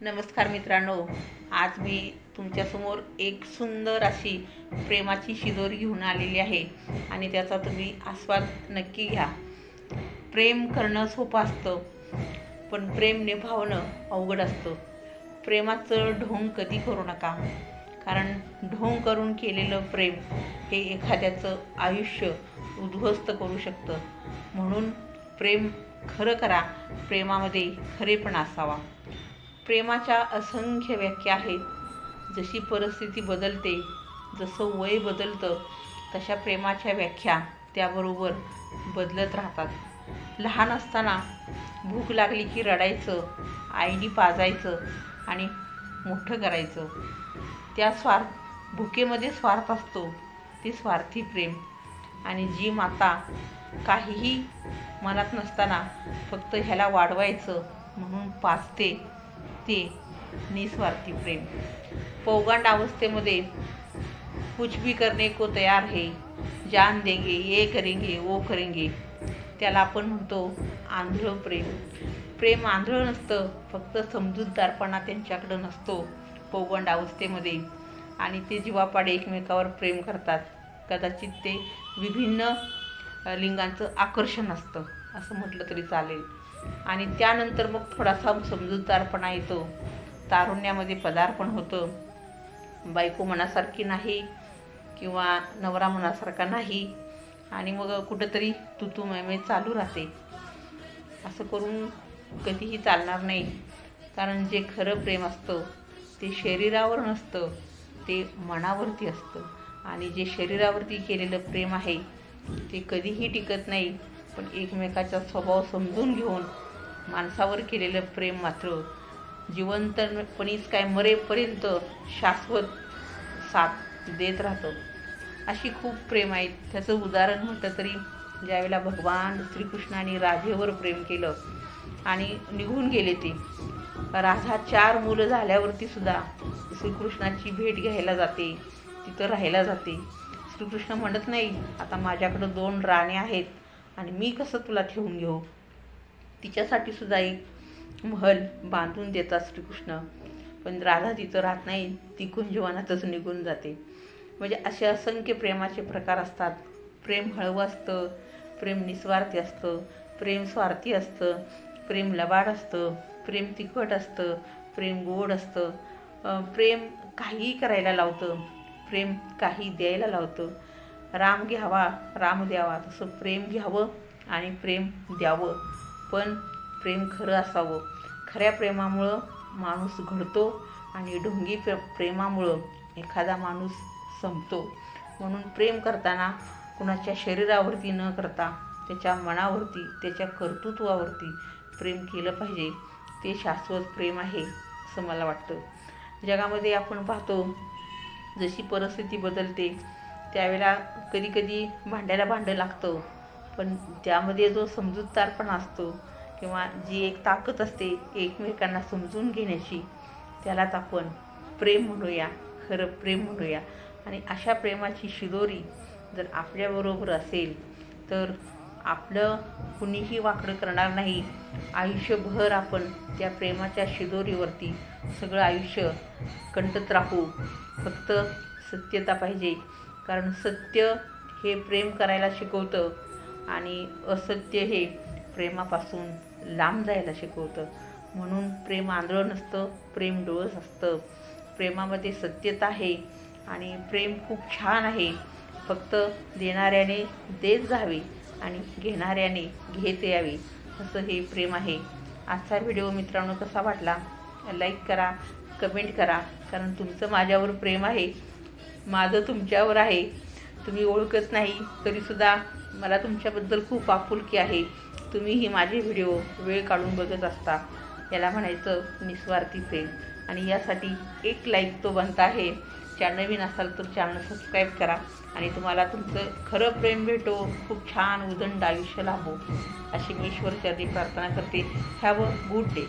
नमस्कार मित्रांनो आज मी तुमच्यासमोर एक सुंदर अशी प्रेमाची शिजोरी घेऊन आलेली आहे आणि त्याचा तुम्ही आस्वाद नक्की घ्या. प्रेम करणं सोपं असतं पण प्रेम निभावणं अवघड असतं. प्रेमाचं ढोंग कधी करू नका कारण ढोंग करून केलेलं प्रेम हे एखाद्याचं आयुष्य उद्ध्वस्त करू शकतं. म्हणून प्रेम खरं करा प्रेमामध्ये खरेपणा असावा. प्रेमाच्या असंख्य व्याख्या आहेत. जशी परिस्थिती बदलते जसं वय बदलतं तशा प्रेमाच्या व्याख्या त्याबरोबर बदलत राहतात. लहान असताना भूक लागली की रडायचं आईनी पाजायचं आणि मोठं करायचं. त्या स्वार्थ भुकेमध्ये स्वार्थ असतो ते स्वार्थी प्रेम. आणि जी माता काहीही मनात नसताना फक्त ह्याला वाढवायचं म्हणून पाचते ते निस्वार्थी प्रेम. पौगंड अवस्थेमध्ये कुछ भी करने को तयार है. जान देंगे ये करेंगे वो करेंगे. त्याला आपण म्हणतो आंधळ प्रेम. प्रेम आंधळ नसतं फक्त समजूतदारपणा त्यांच्याकडं नसतो पौगंड अवस्थेमध्ये. आणि ते जीवापाडे एकमेकावर प्रेम करतात. कदाचित ते विभिन्न लिंगांचं आकर्षण असतं. असं म्हटलं तरी चालेल. आणि त्यानंतर मग थोडासा समजूतदारपणा येतो. तारुण्यामध्ये पदार्पण होतं. बायको मनासारखी नाही किंवा नवरा मनासारखा नाही. आणि मग कुठंतरी तुतू मैमे चालू राहते. असं करून कधीही चालणार नाही. कारण जे खरं प्रेम असतं ते शरीरावर नसतं ते मनावरती असतं. आणि जे शरीरावरती केलेलं प्रेम आहे ते कधीही टिकत नाही. पण एकमेकाचा स्वभाव समजून घेऊन माणसावर केलेलं प्रेम मात्र जिवंतपणीच काय मरेपर्यंत शाश्वत साथ देत राहतं. अशी खूप प्रेम आहेत. त्याचं उदाहरण म्हटलं तरी ज्यावेळेला भगवान श्रीकृष्णाने राधेवर प्रेम केलं आणि निघून गेले ते राधा चार मुलं झाल्यावरती सुद्धा श्रीकृष्णाची भेट घ्यायला जाते तिथं राहायला जाते. श्रीकृष्ण म्हणत नाही आता माझ्याकडं दोन राणे आहेत आणि मी कसं तुला ठेवून घेऊ? तिच्यासाठी सुद्धा एक महल बांधून देतात श्रीकृष्ण. पण राधा तिथं राहत नाही ती कुंजवानातच निघून जाते. म्हणजे असे असंख्य प्रेमाचे प्रकार असतात. प्रेम हळवं असतं प्रेम निस्वार्थी असतं प्रेम स्वार्थी असतं प्रेम लबाड असतं प्रेम तिखट असतं प्रेम गोड असतं. प्रेम काहीही करायला लावतं प्रेम काही द्यायला लावतं. राम घ्यावा राम द्यावा. तसं प्रेम घ्यावं आणि प्रेम द्यावं. पण प्रेम खरं असावं. खऱ्या प्रेमामुळं माणूस घडतो आणि ढोंगी प्रे प्रेमामुळं एखादा माणूस संपतो. म्हणून प्रेम करताना कुणाच्या शरीरावरती न करता त्याच्या मनावरती त्याच्या कर्तृत्वावरती प्रेम केलं पाहिजे. ते शाश्वत प्रेम आहे असं मला वाटतं. जगामध्ये आपण पाहतो जशी परिस्थिती बदलते त्यावेळेला कधी कधी भांड्याला भांडं लागतं. पण त्यामध्ये जो समजूतदारपणा असतो किंवा जी एक ताकद असते एकमेकांना समजून घेण्याची त्यालाच आपण प्रेम म्हणूया खरं प्रेम म्हणूया. आणि अशा प्रेमाची शिदोरी जर आपल्याबरोबर असेल तर आपलं कुणीही वाकडं करणार नाही. आयुष्यभर आपण त्या प्रेमाच्या शिदोरीवरती सगळं आयुष्य कंटत राहू. फक्त सत्यता पाहिजे. कारण सत्य हे प्रेम करायला शिकवतं आणि असत्य हे प्रेमापासून लांब जायला शिकवतं. म्हणून प्रेम आंधळं नसतं प्रेम डोळस असतं. प्रेमामध्ये सत्यता आहे आणि प्रेम खूप छान आहे. फक्त देणाऱ्याने देत जावे आणि घेणाऱ्याने घेत यावे असं हे प्रेम आहे. आजचा व्हिडिओ मित्रांनो कसा वाटला? लाईक करा कमेंट करा कारण तुमचं माझ्यावर प्रेम आहे. माझं तुमच्यावर आहे. तुम्ही ओळखत नाही तरीसुद्धा मला तुमच्याबद्दल खूप आपुलकी आहे. तुम्हीही माझे व्हिडिओ वेळ काढून बघत असता. याला म्हणायचं निस्वार्थी प्रेम आणि यासाठी एक लाईक तो बनता आहे. चॅनल नवीन असाल तर चॅनल सबस्क्राईब करा. आणि तुम्हाला तुमचं खरं प्रेम भेटो. खूप छान उदंड आयुष्य लाभो. अशी मी ईश्वरचरणी प्रार्थना करते. Have a good day